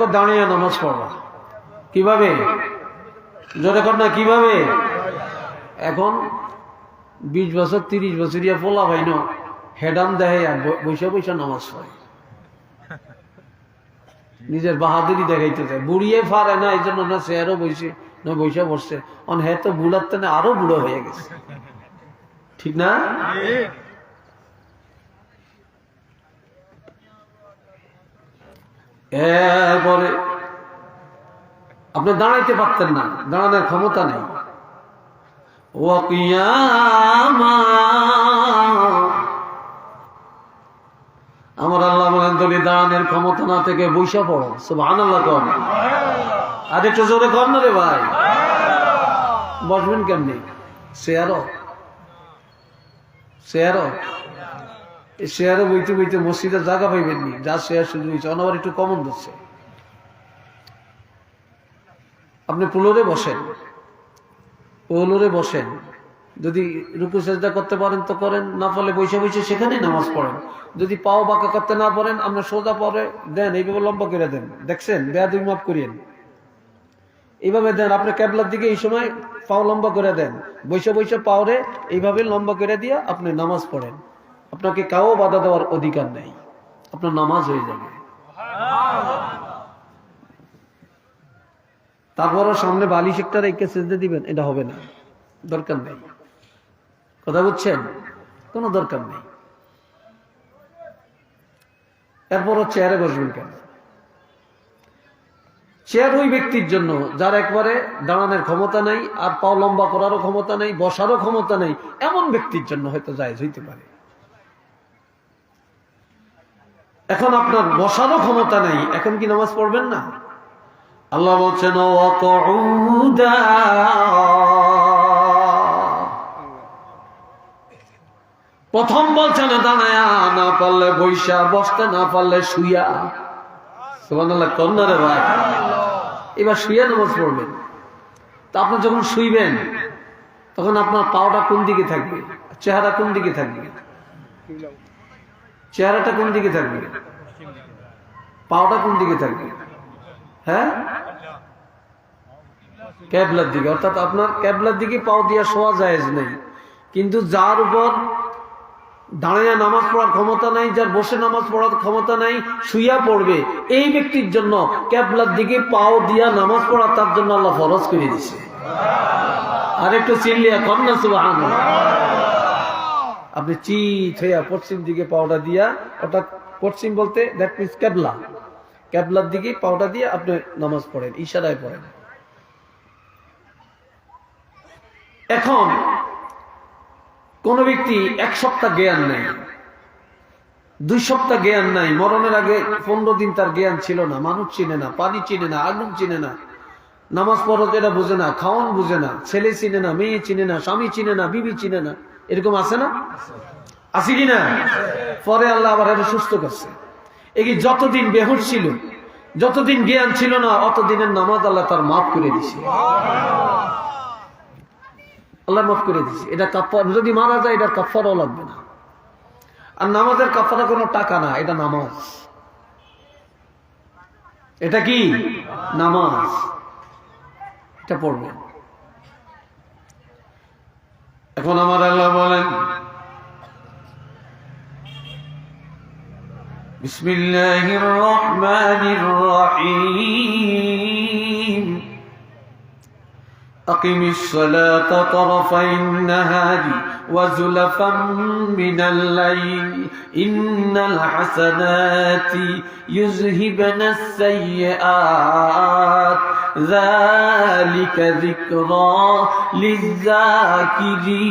তো দাঁড়িয়ে নামাজ পড়বা কীভাবে? জোরে কর না, কীভাবে? এখন বিশ বছর, তিরিশ বছর ইয়া পোলা ভাই না, হেডাম দেয় আর বৈশা বৈশা নামাজ পড়ে। নিজের বাহাদুরি দেখাইতে চায়। বুড়িয়ে পারে না, এই জন্য না চেয়ারও বসে না বৈশা বসছে। অন হ্যাঁ তো বুড়ার তেনে আরও বুড়ো হয়ে গেছে। ঠিক না? এরপরে আপনি দাঁড়াইতে পারতেন না, দাঁড়ানোর ক্ষমতা নেই। আমার আল্লাহ বলেন, তুমি দাঁড়ানোর ক্ষমতা না থেকে বৈশা পড়ো। সুবহান আল্লাহ কম আর একটু জোরে কর না রে ভাই। বসবেন কেমনি? শেয়ারও শেয়ারও শেয়ারে বইতে বইতে মসজিদে জায়গা পাইবেন নি যা শেয়ার শুধু হয়েছে, অনাবার একটু কমন ধরছে। আপনি পুলোরে বসেন। পুলোরে বসেন। যদি রুকু সেজদা করতে পারেন তো করেন, না পারলে বসে বসে সেখানেই নামাজ পড়েন। যদি পাও বাঁকা করতে না পারেন, আপনার সোজা পরে দেন, এইভাবে লম্বা করে দেন। দেখছেন? বেয়াদুই মাফ করিয়েন। এইভাবে দেন আপনি ক্যাবলার দিকে এই সময় পাও লম্বা করে দেন। বৈশা বৈশা পাওরে এইভাবে লম্বা করে দিয়ে আপনি নামাজ পড়েন। আপনাকে কাউ বাধা দেওয়ার অধিকার নেই। আপনার নামাজ হয়ে যাবে। তারপরও সামনে বালিশ একটা রেখে সেজদে দিবেন, এটা হবে না। দরকার নেই। কথা বুঝছেন? কোনো দরকার নেই। এরপরও চেয়ারে বসবেন কেন? চেয়ার ওই ব্যক্তির জন্য, যার একবারে দাঁড়ানোর ক্ষমতা নাই, আর পাও লম্বা করারও ক্ষমতা নেই, বসারও ক্ষমতা নেই, এমন ব্যক্তির জন্য হয়তো জায়জ হইতে পারে। এখন আপনার বসারও ক্ষমতা নেই, এখন কি নামাজ পড়বেন না? আল্লাহ বলছেন। প্রথম বলছেন না পারলে বৈশা, বসতে না পারলে শুইয়া। সুবহানাল্লাহ কন্যারে ভাই। এবার শুইয়া নামাজ পড়বেন। তা আপনি যখন শুইবেন, তখন আপনার পাওটা কোন দিকে থাকবে? চেহারা কোন দিকে থাকবে? চেহারাটা কোন দিকে থাকবে? পাওটা কোন দিকে থাকবে? হ্যাঁ? ক্যাবলার দিকে। অর্থাৎ আপনার ক্যাবলার দিকে পাও দিয়া শোয়া যায় নেই। কিন্তু যার উপর দাঁড়িয়ে নামাজ পড়ার ক্ষমতা নাই, যার বসে নামাজ পড়ার ক্ষমতা নাই, শুইয়া পড়বে, এই ব্যক্তির জন্য ক্যাবলার দিকে পাও দিয়া নামাজ পড়া তার জন্য আল্লাহ ফরজ করে দিছে আর একটু চিল্লিয়া কন্যা সুবাহান আপনি চিত হইয়া পশ্চিম দিকে পাওটা দিয়া ওটা পশ্চিম বলতে দ্যাট মিনস ক্যাবলা ক্যাবলার দিকে পাওটা দিয়ে আপনি নামাজ পড়েন, ইশারায় পড়েন। এখন, কোন ব্যক্তি এক সপ্তাহ জ্ঞান নেই, দুই সপ্তাহ জ্ঞান নাই, মরণের আগে পনেরো দিন তার জ্ঞান ছিল না, মানুষ চিনে না, পানি চিনে না, আগুন চিনে না, নামাজ পড়ত এটা বুঝে না, খাওয়ান বুঝে না, ছেলে চিনে না, মেয়ে চিনে না, স্বামী চিনে না, বিবি চিনে না। এরকম আছে না? আছে কি না? পরে আল্লাহ আবার এটা সুস্থ করছে। এই যতদিন বেহুশ ছিল, যতদিন জ্ঞান ছিল না, অতদিনের নামাজ আল্লাহ তার মাফ করে দিছে আল্লাহ মাফ করে দিছে এটা কাপ্পার যদি মারা যায়, এটা কাপ্পারও লাগবে না। আর নামাজের কাপ্পারা কোনো টাকা না, এটা নামাজ। এটা কি? নামাজ। এটা পড়বেন। এখন আমার আল্লাহ বলেন بسم الله الرحمن الرحيم أقم الصلاة طرفي النهار وزلفا من الليل إن الحسنات يذهبن السيئات ذلك ذكرى للذاكرين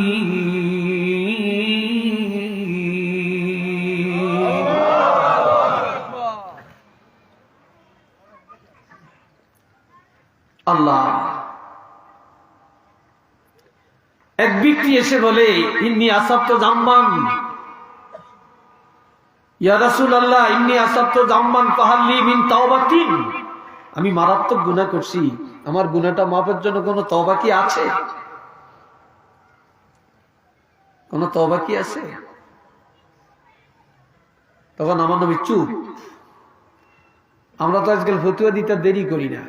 আল্লাহ এক ব্যক্তি এসে বলে ইন্নি আসাব তো জাম্বান ইয়া রাসূল আল্লাহ ইন্নি আসাব তো জাম্বান পাহাল্লি মিন তাওবাতিন আমি মারাত্মক গুনাহ করছি। আমার গুনাহটা মাপের জন্য কোনো তওবা কি আছে? কোন তওবা কি আছে? তখন আমার নবী চুপ। আমরা তো আজকাল ফতুয়া দিতে দেরি করি না।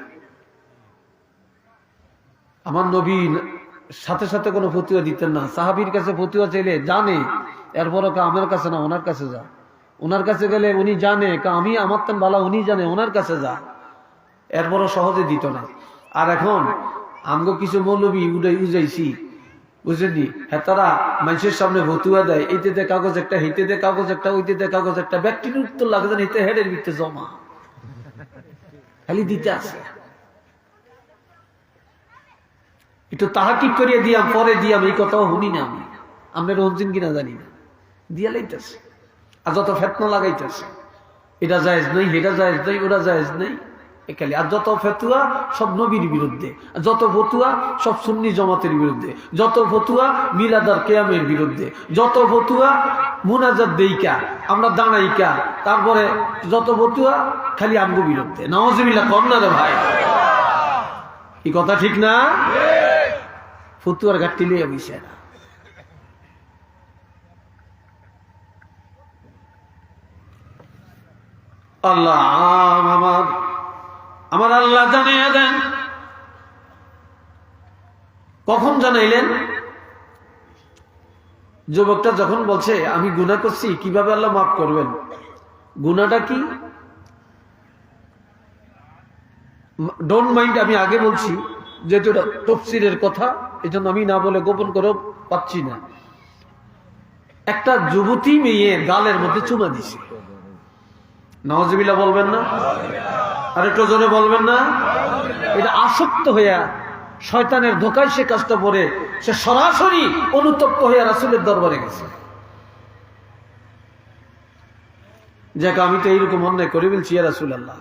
আমার নবী সাথে সাথে কোনো ফতুয়া দিতেন না। সাহাবির কাছে ফতুয়া চাইলে জানে, এরপরও কা আমার কাছে না, ওনার কাছে যা। ওনার কাছে গেলে উনি জানে আমি আমার তেন ভালো উনি জানে, ওনার কাছে যা। এরপরও সহজে দিত না। আর এখন আমগো কিছু মৌলবী উড়াই উজাইছি বুঝলি হ্যাঁ তারা মানুষের সামনে ভতুয়া দেয়, এইতে দে কাগজ একটা হেঁটে দে কাগজ একটা, ওইতে দে কাগজ একটা, ব্যক্তির উত্তর লাগে যেন হেঁটে হেডের ভিতরে জমা। খালি দিতে আছে। একটু তাহাকিব করিয়ে দিয়াম, পরে দিয়াম, এই কথাও শুনি না আমি। আমরা রঞ্জিন কিনা জানি না। দিয়া লাইতেছে। আর যত ফেতনা লাগাইতেছে, এটা জায়েজ নেই এটা জায়েজ নেই, ওটা জায়েজ নেই। একালি। আর যত ফেতুয়া, সব নবীর বিরুদ্ধে। যত ফতুয়া, সব সুন্নি জমাতের বিরুদ্ধে। যত ফতুয়া, মিলাদার কেয়ামের বিরুদ্ধে। যত ফতুয়া, মুনাজাত দেইকা, আমরা দাঁড়াইকা। তারপরে যত ফতুয়া, খালি আমগো বিরুদ্ধে। নওয়াজিবিল্লা কম না রে ভাই? এই কথা ঠিক না? ফতুয়ার ঘাটটি লিয়ে বসে না। আল্লাহ, আমার আমার আল্লাহ জানিয়ে দেন। কখন জানাইলেন? যুবকটা যখন বলছে, আমি গুণা করছি, কীভাবে আল্লাহ মাফ করবেন? গুণাটা কি? ডোন্ট মাইন্ড আমি আগে বলছি, যেহেতু এটা তফসিরের কথা এই আমি না বলে গোপন করে পাচ্ছি না। একটা যুবতী মেয়ে গালের মধ্যে চুমা দিছে নওয়াজবিল্লা বলবেন না? আর একটু জোরে বলবেন না? এটা আসক্ত হইয়া শয়তানের ধোকায় সে কাজটা পরে সে সরাসরি অনুতপ্ত হইয়া রাসুলের দরবারে গেছে। যাক, আমি তো এইরকম অন্যায় করে বলছি ইয়া রাসুল আল্লাহ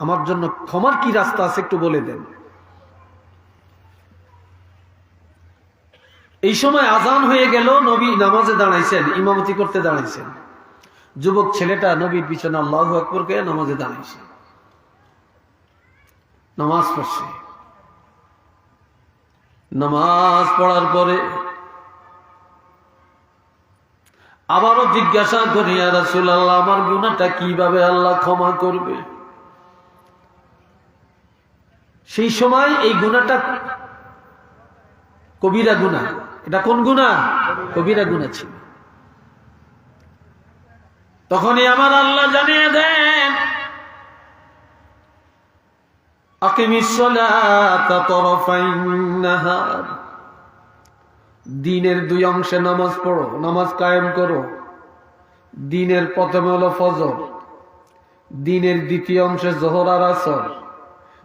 আমার জন্য ক্ষমার কি রাস্তা আছে একটু বলে দেন। এই সময় আজান হয়ে গেল, নবী নামাজে দাঁড়াইছেন, ইমামতি করতে দাঁড়াইছেন। যুবক ছেলেটা নবীর পিছনে আল্লাহ আকবর কে নামাজে দাঁড়াইছে। নামাজ পড়ছে। নামাজ পড়ার পরে আবারও জিজ্ঞাসা করি রাসুল আল্লাহ আমার গুণাটা কীভাবে আল্লাহ ক্ষমা করবে? সেই সময় এই গুণাটা কবিরা গুণা এটা কোন গুণা কবিরা গুণা ছিল। তখনই আমার আল্লাহ জানিয়ে দেন দিনের দুই অংশে নামাজ পড়ো, নামাজ কায়েম করো। দিনের প্রথম হলো ফজর, দিনের দ্বিতীয় অংশে জোহর আর আসর।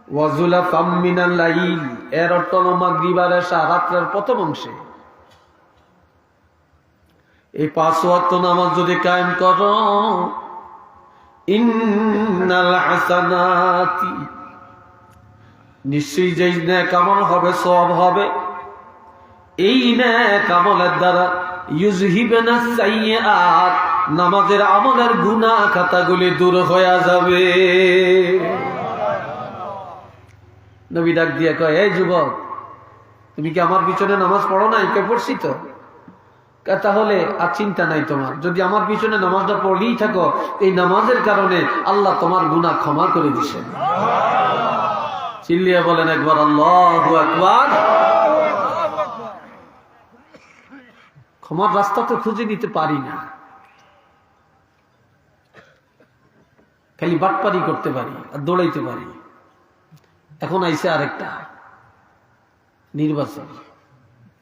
ওয়াজুলা ফাম্মিনাল লাইল, এর অর্থ মাগরিব আর এশা রাত্রের প্রথম অংশে। এই পাঁচ ওয়াক্ত নামাজ যদি কায়েম করো, ইন্নাল হাসানাতি, নিশ্চয়ই যেই ন্যাক আমল হবে সব হবে। এই ন্যাক আমলের দ্বারা ইউজহিবেনা সাইয়্যাত, নামাজের আমলের গুনাহ খাতাগুলি দূর হয়ে যাবে। নবী ডাক দিয়ে কয়, এই যুবক, তুমি কি আমার পিছনে নামাজ পড়ো নাই? কে পড়ছি তো? তাহলে আর চিন্তা নাই তোমার। যদি আমার পিছনে নামাজটা পড়লেই থাকো, এই নামাজের কারণে আল্লাহ তোমার গুণা ক্ষমা করে দিছেন চিল্লিয়া বলেন একবার, আল্লাহ একবার ক্ষমার রাস্তা তো খুঁজে নিতে পারি না। খালি বাটপারি করতে পারি আর দৌড়াইতে পারি। এখন আইসে আরেকটা। নির্বাচন।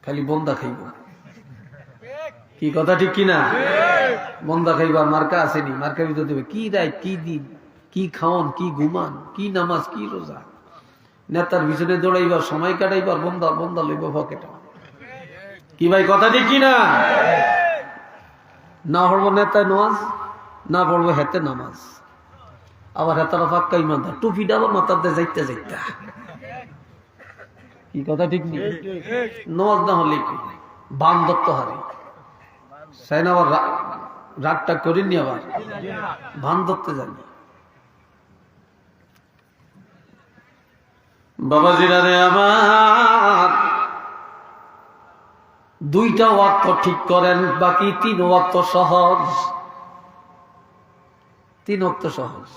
খালি বন্দা খাইব। কি কথা ঠিক কিনা? বন্দা খাইবার মার্কা আসেনি, মার্কা ভিতর দেবে, কি রায়, কি দিন, কি খাওয়ান কি ঘুমান, কি নামাজ, কি রোজা? নেতার পিছনে দৌড়াইবার, সময় কাটাইবার বন্দা বন্দা লইব পকেটা কি ভাই, কথা ঠিক কিনা? না পড়ব নেতায় নামাজ, না পড়ব হেতে নামাজ। আবার হেতারা ফাক্কা ইমানদার টুপিটা আবার মাথার দিয়ে যাইতে যাইতে। কি কথা ঠিক নেই নামাজ না হলে বান দত্ত হারে সাইন আবার রাগটা করিনি আবার। ভান ধরতে জানি। বাবাজিরা রে আমার, দুইটা ওয়াক্য ঠিক করেন, বাকি তিন ওয়াক্য সহজ। তিন অক্ত সহজ।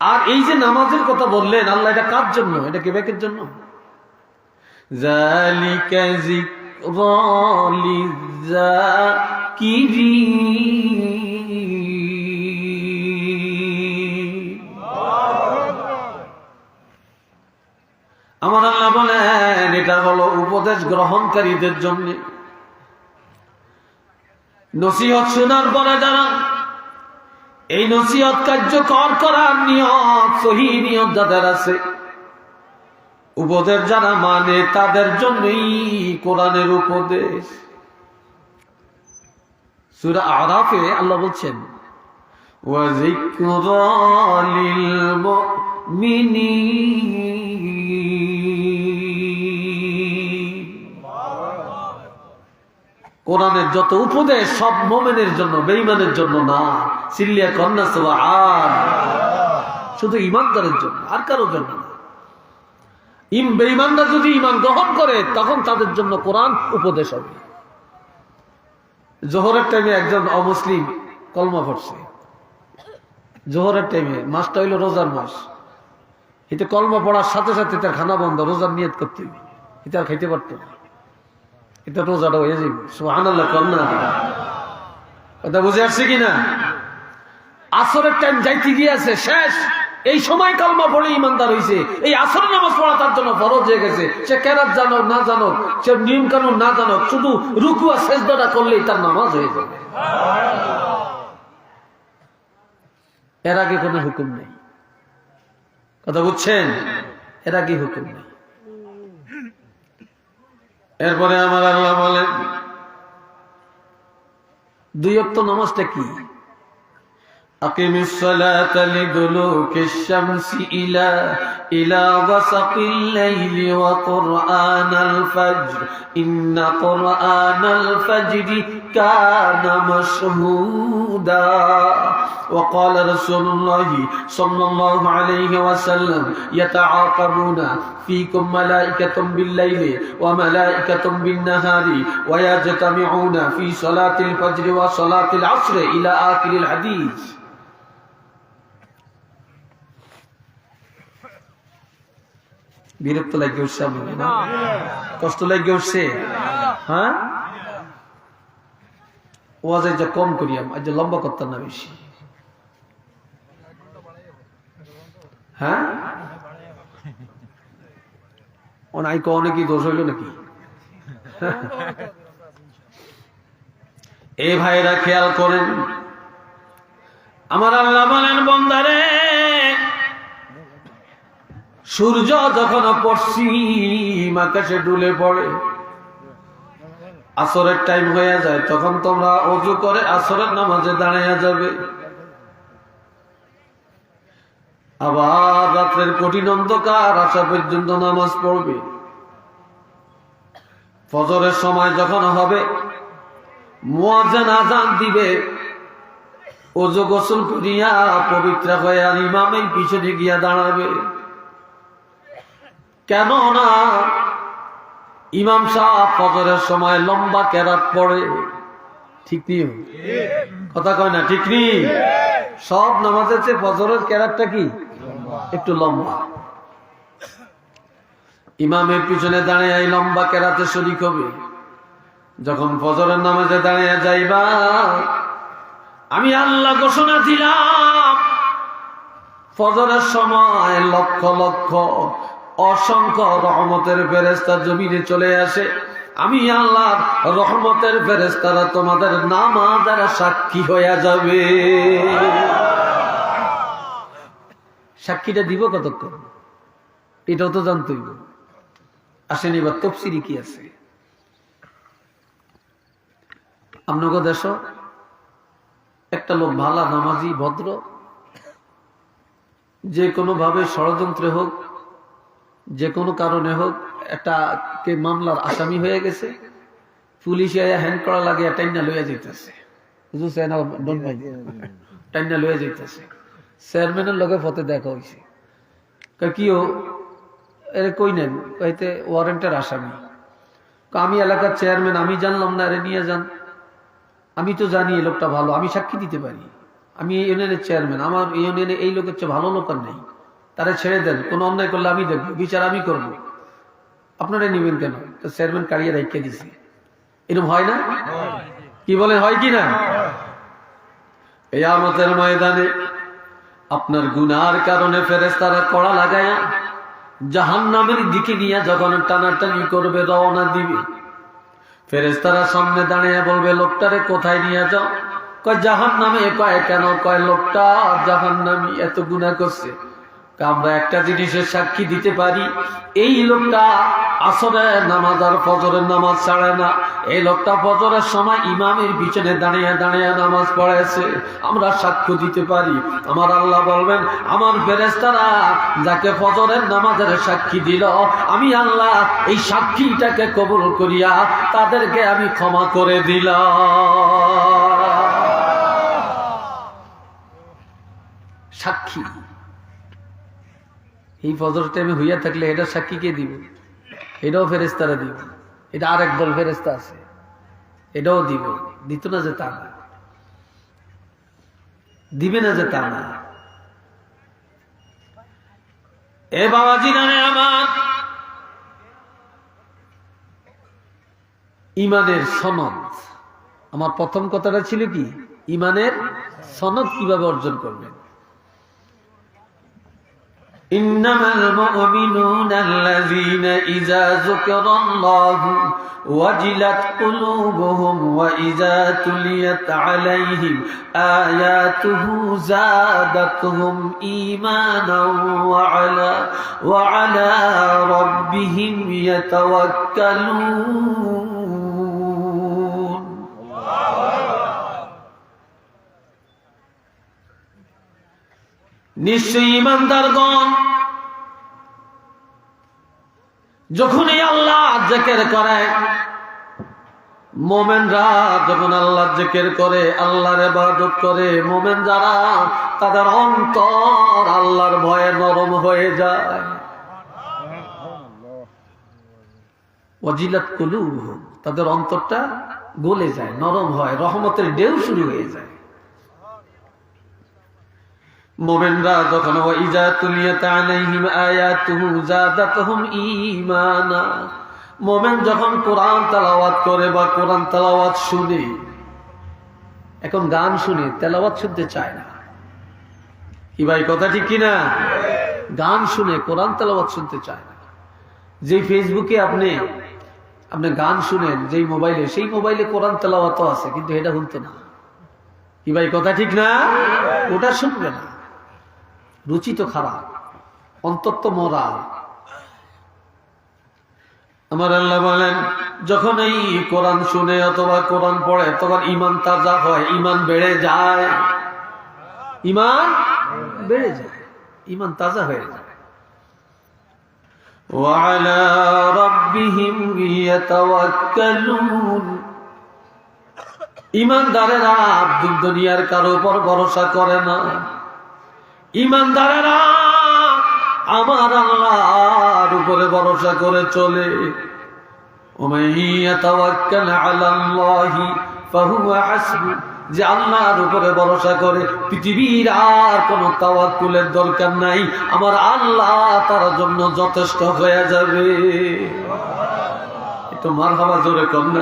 আর এই যে নামাজের কথা বললেন, আল্লাহ এটা কার জন্য? এটা কেবেকের জন্য? জালিকা আমার আল্লাহ বলেন, এটা হলো উপদেশ গ্রহণকারীদের জন্য। নসিহত শোনার পরে যারা এই নসিহত কার্যকর করার নিয়ত, সহি নিয়ত যাদের আছে উপদেশ যারা মানে তাদের জন্যই কোরআনের উপদেশ। সুরা আরাফে আল্লাহ বলছেন কোরআনের যত উপদেশ সব মোমেনের জন্য বেইমানের জন্য না। সিল্লিয়া কন্যা সব আর শুধু ইমানদারের জন্য, আর কারোর জন্য না। ইম যদি ইমান গ্রহণ করে, তখন তাদের জন্য কোরআন উপদেশ হবে। জোহরের টাইমে একজন অমুসলিম কলমা পড়ছে। জোহরের টাইমে মাসটা হইল রোজার মাস। এতে কলমা পড়ার সাথে সাথে তার খানা বন্ধ, রোজার নিয়ত করতে এটা আর খাইতে পারতো না। এটা রোজাটা হয়ে যাবে সোহান আল্লাহ কম কথা বুঝে আসছে কিনা? আসরের টাইম যাইতে গিয়েছে শেষ। এই সময় কালমা পড়ে ইমানদার হয়েছে এই আসর নামাজ পড়া তার জন্য ফরজ হয়ে গেছে। সে কেরাত জানো, না জানো, সে নিয়ম কানুন না জানো, শুধু রুকু আর শেষদাটা করলেই তার নামাজ হয়ে যাবে। এর আগে কোনো হুকুম নেই। কথা বুঝছেন? এর আগে হুকুম নেই। এরপরে আমার আল্লাহ বলেন, দুই অক্ত নামাজটা কি? أقم الصلاة لدلوك الشمس إلى إلى غسق الليل وقرآن الفجر إن قرآن الفجر كان مشهودا وقال رسول الله صلى الله عليه وسلم يتعاقبون فيكم ملائكة بالليل وملائكة بالنهار ويجتمعون في صلاة الفجر وصلاة العصر إلى آخر الحديث বিরক্ত লাগে উঠছে আপনাকে না? কষ্ট লাগে উঠছে হ্যাঁ? ওয়াজ যে কম করিয়াম আজ লম্বা করতাম না বেশি। হ্যাঁ? অনাইক অনেকই দোষ হইল নাকি? এ ভাইরা খেয়াল করেন। আমার আল্লাহ বলেন বন্দারে সূর্য যখন পশ্চিম আকাশে ডুলে পড়ে, আসরের টাইম হয়ে যায়, তখন তোমরা অজু করে আসরের নামাজে দাঁড়িয়ে যাবে। আবার রাত্রের কঠিন অন্ধকার, আসা পর্যন্ত নামাজ পড়বে। ফজরের সময় যখন হবে, মুয়াজ্জিন আজান দিবে ওজু গোসল করিয়া পবিত্র হয়ে আর ইমামের পিছনে গিয়া দাঁড়াবে। কেন না ইমাম সাহ ফজরের সময় লম্বা কেরাত পড়ে। ঠিক নেই কথা কয় না, ঠিক নেই সব নামাজের চেয়ে ফজরের কেরাতটা কি? একটু লম্বা। ইমামের পিছনে দাঁড়িয়ে এই লম্বা কেরাতে শরিক হবে। যখন ফজরের নামাজে দাঁড়িয়ে যাইবা, আমি আল্লাহ ঘোষণা দিলাম, ফজরের সময় লক্ষ লক্ষ অসংখ্য রহমতের ফেরেস্তা জমিনে চলে আসে। আমি আল্লাহ, রহমতের ফেরেস্তারা তোমাদের নামাজের সাক্ষী হয়ে যাবে। সাক্ষীটা দিব কতক্ষণ? এটাও তো জানতই আসেন এবার তফসিরি কি আছে? আপনাকে দেশ একটা লোক ভালা নামাজি, ভদ্র। যে কোনো ভাবে ষড়যন্ত্রে হোক যে কোনো কারণে হোক, একটা কে মামলার আসামি হয়ে গেছে, পুলিশ হ্যান্ড করা লাগে টাইনা লইয়া যেতেছে বুঝছে না ডন ভাই টাইনা লইয়া যেতেছে চেয়ারম্যানের লগে ফতে দেখা হয়েছে কি ও? এর কই নেন? কইতে, ওয়ারেন্টের আসামি। আমি এলাকার চেয়ারম্যান, আমি জানলাম না, এরে নিয়ে যান। আমি তো জানি এই লোকটা ভালো, আমি সাক্ষী দিতে পারি। আমি ইউনিয়নের চেয়ারম্যান, আমার ইউনিয়নে এই লোকের চেয়ে ভালো লোক আর নেই। তারা ছেড়ে দেন, কোনো অন্যায় করলে আমি দেখব বিচার আমি করব। আপনারা নিবেন কেন? চেয়ারম্যান কাড়িয়ে রেখে দিছি এরকম হয় না? কি বলে হয় কি না? এই আমতের ময়দানে আপনার গুনার কারণে ফেরেস্তারা কড়া লাগায়া জাহান নামের দিকে নিয়ে যখন টানাটানি করবে, রওনা দিবে। ফেরেস্তারা সামনে দাঁড়িয়ে বলবে, লোকটারে কোথায় নিয়ে যাও? কয় জাহান নামে কয়, কেন? কয়, লোকটা জাহান নামি এত গুণা করছে। আমরা একটা জিনিসের সাক্ষী দিতে পারি, এই লোকটা আসরে নামাজ আর ফজরের নামাজ ছাড়ে না। এই লোকটা ফজরের সময় ইমামের পিছনে দাঁড়িয়ে দাঁড়িয়ে নামাজ পড়েছে, আমরা সাক্ষ্য দিতে পারি। আমার আল্লাহ বলবেন, আমার ফেরেস্তারা যাকে ফজরের নামাজের সাক্ষী দিল, আমি আল্লাহ এই সাক্ষীটাকে কবুল করিয়া তাদেরকে আমি ক্ষমা করে দিলাম। সাক্ষী। এই ফজর টাইমে হইয়া থাকলে এটা সাক্ষী কে দিব? এটাও ফেরেস্তারা দিব। এটা আরেক দল ফেরেস্তা আছে। এটাও দিব। দিত না যে তা না। দিবে না যে তা না। এ বাবাজি নামে আমার ইমানের সনদ। আমার প্রথম কথাটা ছিল কি? ইমানের সনদ কীভাবে অর্জন করবেন? إنما المؤمنون الذين إذا ذكر الله وجلت قلوبهم وإذا تليت عليهم آياته زادتهم إيمانا وعلى وعلى ربهم يتوكلون নিশ্চয়ই ইমানদারগণ যখনই আল্লাহ জেকের করে, মোমেনরা যখন আল্লাহ জেকের করে, আল্লাহর ইবাদত করে, মোমেন যারা, তাদের অন্তর আল্লাহর ভয়ে নরম হয়ে যায়। অজিলাত কলু তাদের অন্তরটা গলে যায়, নরম হয়, রহমতের ঢেউ শুরু হয়ে যায়। মোমেনরা যখন ইজা তুলিয়াত আলাইহিম আয়াতুহু জাদাতহুম ঈমানা। মোমেন যখন কোরআন তেলাওয়াত করে বা কোরআন তেলাওয়াত শুনে, এখন গান শুনে তেলাওয়াত শুনতে চায় না। কি ভাই, কথা ঠিক কিনা? গান শুনে কোরআন তেলাওয়াত শুনতে চায় না। যে ফেসবুকে আপনি আপনি গান শুনেন, যেই মোবাইলে, সেই মোবাইলে কোরআন তেলাওয়াত আছে, কিন্তু এটা শুনতে না। কি ভাই, কথা ঠিক না? ওটা শুনবে না। রুচি তো খারাপ অন্তর তো মরাল আমার আল্লাহ বলেন যখন এই কোরআন শুনে অথবা কোরআন পড়ে তখন ইমান তাজা হয় ইমান বেড়ে যায় ইমান বেড়ে যায় ইমান তাজা হয়ে যায় وعلى ربهم يتوكلون ইমানদারেরা দুনিয়ার কারো উপর ভরসা করে না ইমানদারেরা আমার আল্লাহর উপরে ভরসা করে চলে। যে আল্লাহর উপরে ভরসা করে, পৃথিবীর আর কোন তাওয়াক্কুলের দরকার নাই। আমার আল্লাহ তার জন্য যথেষ্ট হয়ে যাবে। একটু মার হাওয়া জোরে কম না।